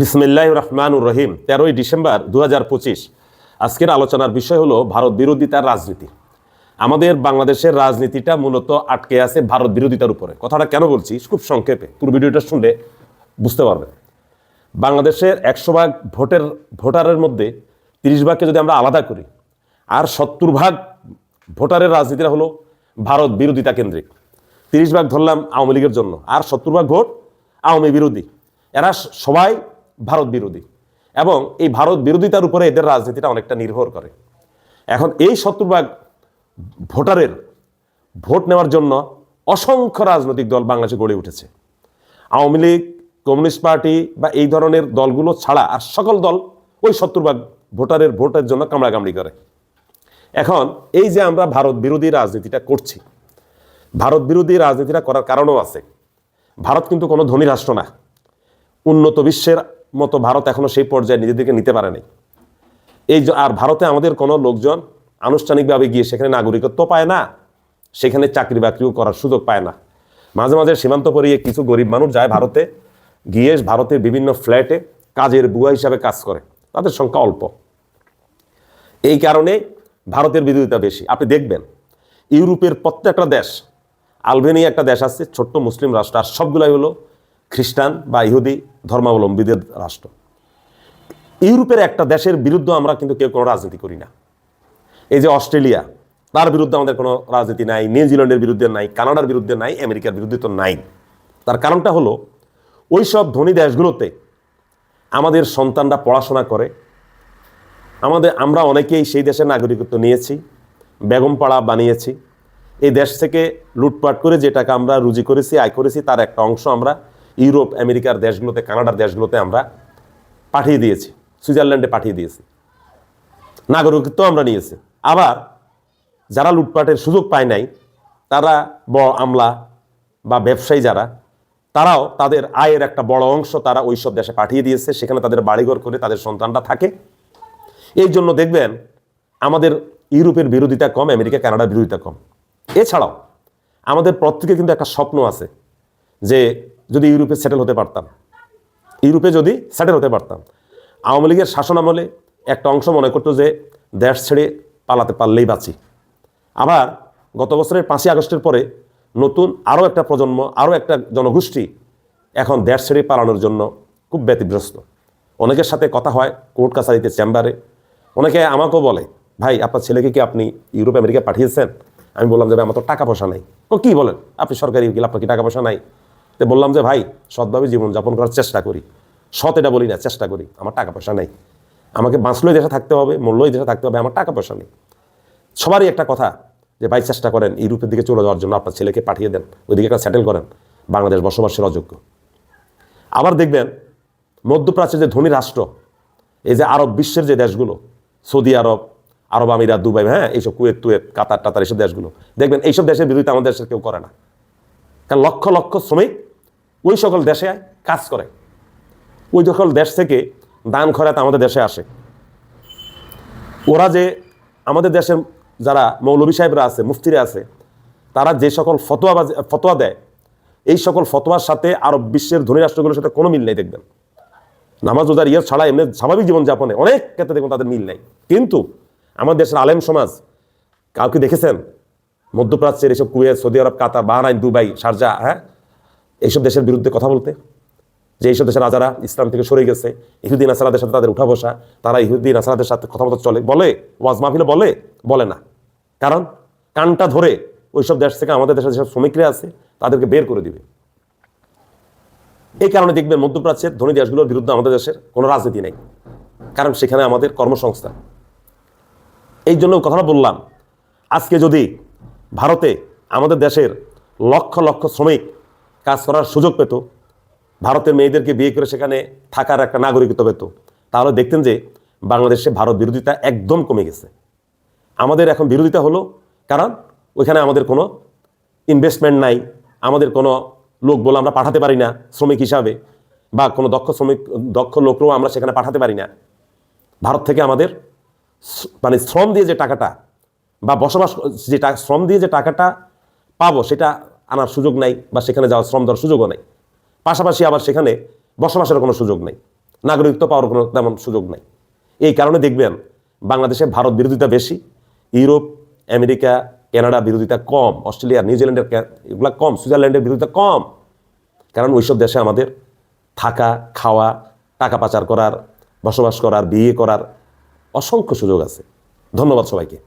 বিসমিল্লাহ রহমানুর রহিম, তেরোই ডিসেম্বর দু হাজার পঁচিশ। আজকের আলোচনার বিষয় হলো ভারত বিরোধিতার রাজনীতি। আমাদের বাংলাদেশের রাজনীতিটা মূলত আটকে আছে ভারত বিরোধিতার উপরে। কথাটা কেন বলছি? খুব সংক্ষেপে। পুরো ভিডিওটা শুনলে বুঝতে পারবেন। বাংলাদেশের একশো ভাগ ভোটের, ভোটারের মধ্যে তিরিশ ভাগকে যদি আমরা আলাদা করি, আর সত্তর ভাগ ভোটারের রাজনীতিটা হলো ভারত বিরোধিতা কেন্দ্রিক। তিরিশ ভাগ ধরলাম আওয়ামী লীগের জন্য, আর সত্তর ভাগ ভোট আওয়ামী বিরোধী। এরা সবাই ভারত বিরোধী। এবং এই ভারত বিরোধিতার উপরে এদের রাজনীতিটা অনেকটা নির্ভর করে। এখন এই শত্রুভাগ ভোটারের ভোট নেওয়ার জন্য অসংখ্য রাজনৈতিক দল বাংলাদেশে গড়ে উঠেছে। আওয়ামী লীগ, কমিউনিস্ট পার্টি বা এই ধরনের দলগুলো ছাড়া আর সকল দল ওই শত্রুভাগ ভোটারের ভোটের জন্য কামড়াকামড়ি করে। এখন এই যে আমরা ভারত বিরোধী রাজনীতিটা করছি, ভারত বিরোধী রাজনীতিটা করার কারণও আছে। ভারত কিন্তু কোনো ধনী রাষ্ট্র না। উন্নত বিশ্বের মতো ভারত এখনও সেই পর্যায়ে নিজেদেরকে নিতে পারেনি এই যে- আর ভারতে আমাদের কোনো লোকজন আনুষ্ঠানিকভাবে গিয়ে সেখানে নাগরিকত্ব পায় না, সেখানে চাকরি বাকরিও করার সুযোগ পায় না। মাঝে মাঝে সীমান্ত পরিয়ে কিছু গরিব মানুষ যায় ভারতে, গিয়ে ভারতের বিভিন্ন ফ্ল্যাটে কাজের বুয়া হিসাবে কাজ করে। তাদের সংখ্যা অল্প। এই কারণে ভারতের বিরোধিতা বেশি। আপনি দেখবেন, ইউরোপের প্রত্যেকটা দেশ, আলবেনিয়া একটা দেশ আছে, ছোট্ট মুসলিম রাষ্ট্র, আর সবগুলাই হলো খ্রিস্টান বা ইহুদি ধর্মাবলম্বীদের রাষ্ট্র। ইউরোপের একটা দেশের বিরুদ্ধে আমরা কিন্তু কেউ কোনো রাজনীতি করি না। এই যে অস্ট্রেলিয়া, তার বিরুদ্ধে আমাদের কোনো রাজনীতি নাই, নিউজিল্যান্ডের বিরুদ্ধে নাই, কানাডার বিরুদ্ধে নাই, আমেরিকার বিরুদ্ধে তো নাই। তার কারণটা হলো, ওই সব ধনী দেশগুলোতে আমাদের সন্তানরা পড়াশোনা করে। আমাদের, আমরা অনেকেই সেই দেশের নাগরিকত্ব নিয়েছি, বেগমপাড়া বানিয়েছি। এই দেশ থেকে লুটপাট করে যে টাকা আমরা রুজি করেছি, আয় করেছি, তার একটা অংশ আমরা ইউরোপ, আমেরিকার দেশগুলোতে, কানাডার দেশগুলোতে আমরা পাঠিয়ে দিয়েছি। সুইজারল্যান্ডে পাঠিয়ে দিয়েছি। নাগরিকত্ব আমরা নিয়েছি। আবার যারা লুটপাটের সুযোগ পায় নাই, তারা বড় আমলা বা ব্যবসায়ী যারা, তারাও তাদের আয়ের একটা বড় অংশ তারা ওই সব দেশে পাঠিয়ে দিয়েছে। সেখানে তাদের বাড়িঘর করে তাদের সন্তানরা থাকে। এই জন্য দেখবেন আমাদের ইউরোপের বিরোধিতা কম, আমেরিকা, কানাডার বিরোধিতা কম। এছাড়াও আমাদের প্রত্যেকে কিন্তু একটা স্বপ্ন আছে যে যদি ইউরোপে সেটেল হতে পারতাম। ইউরোপে যদি সেটেল হতে পারতাম। আওয়ামী লীগের শাসন আমলে একটা অংশ মনে করতো যে, দেশ ছেড়ে পালাতে পারলেই বাঁচি। আবার গত বছরের পাঁচই আগস্টের পরে নতুন আরও একটা প্রজন্ম, আরও একটা জনগোষ্ঠী এখন দেশ ছেড়ে পালানোর জন্য খুব ব্যতিগ্রস্ত অনেকের সাথে কথা হয় কোর্ট কাছারিতে চেম্বারে। অনেকে আমাকেও বলে, ভাই, আপনার ছেলেকে কি আপনি ইউরোপ, আমেরিকা পাঠিয়েছেন? আমি বললাম যে আমার তো টাকা পয়সা নাই। ও কী বলেন? আপনি সরকারি উকিল, আপনার কি টাকা পয়সা নাই? তো বললাম যে, ভাই, সৎভাবে জীবনযাপন করার চেষ্টা করি। সৎ এটা বলি না, চেষ্টা করি, আমার টাকা পয়সা নেই। আমাকে বাঁচলেই দেশে থাকতে হবে মূল্যই দেশে থাকতে হবে, আমার টাকা পয়সা নেই। সবারই একটা কথা যে, ভাই, চেষ্টা করেন ইউরোপের দিকে চলে যাওয়ার জন্য আপনার ছেলেকে পাঠিয়ে দেন, ওইদিকে একটা সেটেল করেন, বাংলাদেশ বসবাসের অযোগ্য। আবার দেখবেন মধ্যপ্রাচ্যের যে ধনী রাষ্ট্র, এই যে আরব বিশ্বের যে দেশগুলো, সৌদি আরব আরব আমিরাত, দুবাই হ্যাঁ এইসব কুয়েত, তুয়েত, কাতার, টাতার এইসব দেশগুলো, দেখবেন এইসব দেশের বিরোধিতা আমাদের দেশের কেউ করে না। কারণ লক্ষ লক্ষ শ্রমিক ওই সকল দেশে কাজ করে। ওই সকল দেশ থেকে দান খরাত আমাদের দেশে আসে। ওরা যে আমাদের দেশের যারা মৌলবী সাহেবরা আছে, মুফতিরা আছে, তারা যে সকল ফতোয়া ফতোয়া দেয়, এই সকল ফতোয়ার সাথে আরব বিশ্বের ধনী রাষ্ট্রগুলোর সাথে কোনো মিল নেই দেখবেন। নামাজ রোজার ইয়ে ছাড়া এমনি স্বাভাবিক জীবনযাপনে অনেক ক্ষেত্রে দেখবেন তাদের মিল নেই। কিন্তু আমাদের দেশের আলেম সমাজ, কাউকে দেখেছেন? মধ্যপ্রাচ্যের এসব Kuwait, Saudi Arab, Qatar, Bahrain, Dubai, Sharjah হ্যাঁ? এইসব দেশের বিরুদ্ধে কথা বলতে। যে এইসব দেশের রাজারা ইসলাম থেকে সরে গেছে ইহুদিন আসালাদের সাথে তাদের উঠা বসা তারা ইহুদ্দিন আসালাদের সাথে কথা চলে, বলে, ওয়াজ মাহফিলে বলে বলে না। কারণ কানটা ধরে ওইসব দেশ থেকে আমাদের দেশের যেসব শ্রমিকরা আছে, তাদেরকে বের করে দিবে। এই কারণে দেখবেন মধ্যপ্রাচ্যের ধনী দেশগুলোর বিরুদ্ধে আমাদের দেশের কোনো রাজনীতি নেই। কারণ সেখানে আমাদের কর্মসংস্থান। এই জন্য কথাটা বললাম, আজকে যদি ভারতে আমাদের দেশের লক্ষ লক্ষ শ্রমিক কাজ করার সুযোগ পেত, ভারতের মেয়েদেরকে বিয়ে করে সেখানে থাকার একটা নাগরিকত্ব পেত, তাহলে দেখতেন যে বাংলাদেশে ভারত বিরোধিতা একদম কমে গেছে। আমাদের এখন বিরোধিতা হলো কারণ ওইখানে আমাদের কোনো ইনভেস্টমেন্ট নাই, আমাদের কোনো লোক বলে আমরা পাঠাতে পারি না শ্রমিক হিসাবে, বা কোনো দক্ষ শ্রমিক, দক্ষ লোকরাও আমরা সেখানে পাঠাতে পারি না। ভারত থেকে আমাদের মানে শ্রম দিয়ে যে টাকাটা, বা বসবাস, যে শ্রম দিয়ে যে টাকাটা পাবো সেটা আনার সুযোগ নাই বা সেখানে যাওয়ার শ্রম দেওয়ার সুযোগও নেই। পাশাপাশি আবার সেখানে বসবাসের কোনো সুযোগ নেই। নাগরিকত্ব পাওয়ার কোনো তেমন সুযোগ নাই। এই কারণে দেখবেন বাংলাদেশে ভারত বিরোধিতা বেশি, ইউরোপ, আমেরিকা, কানাডা বিরোধিতা কম, অস্ট্রেলিয়া, নিউজিল্যান্ডের এগুলা কম, সুইজারল্যান্ডের বিরোধিতা কম। কারণ ওইসব দেশে আমাদের থাকা, খাওয়া, টাকা পাচার করার, বসবাস করার, বিয়ে করার অসংখ্য সুযোগ আছে। ধন্যবাদ সবাইকে।